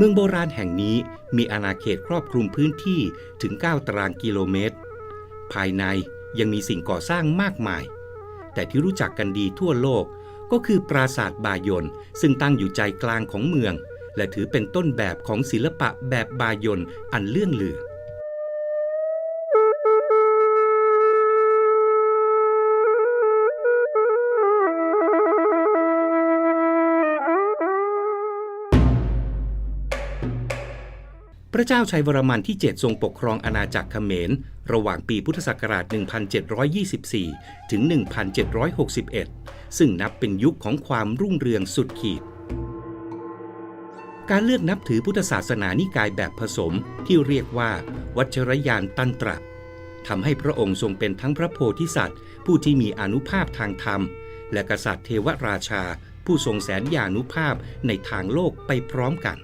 เมืองโบราณแห่งนี้มีอาณาเขตครอบคลุมพื้นที่ถึง 9 ตารางกิโลเมตร ภายในยังมีสิ่งก่อสร้างมากมาย แต่ที่รู้จักกันดีทั่วโลกก็คือปราสาทบายนซึ่งตั้งอยู่ใจกลางของเมือง และถือเป็นต้นแบบของศิลปะแบบบายนอันเลื่องลือ ระเจ้าชัยวรมันที่ 7 ทรงปกครองอาณาจักรเขมร ระหว่างปีพุทธศักราช 1724 ถึง 1761 ซึ่งนับเป็นยุคของความรุ่งเรืองสุดขีด การเลือกนับถือพุทธศาสนานิกายแบบผสมที่เรียกว่า วัชรยานตันตระทำให้พระองค์ทรงเป็นทั้งพระโพธิสัตว์ ผู้ที่มีอนุภาพทางธรรม และกษัตริย์เทวราชา ผู้ทรงแสนยานุภาพในทางโลกไปพร้อมกัน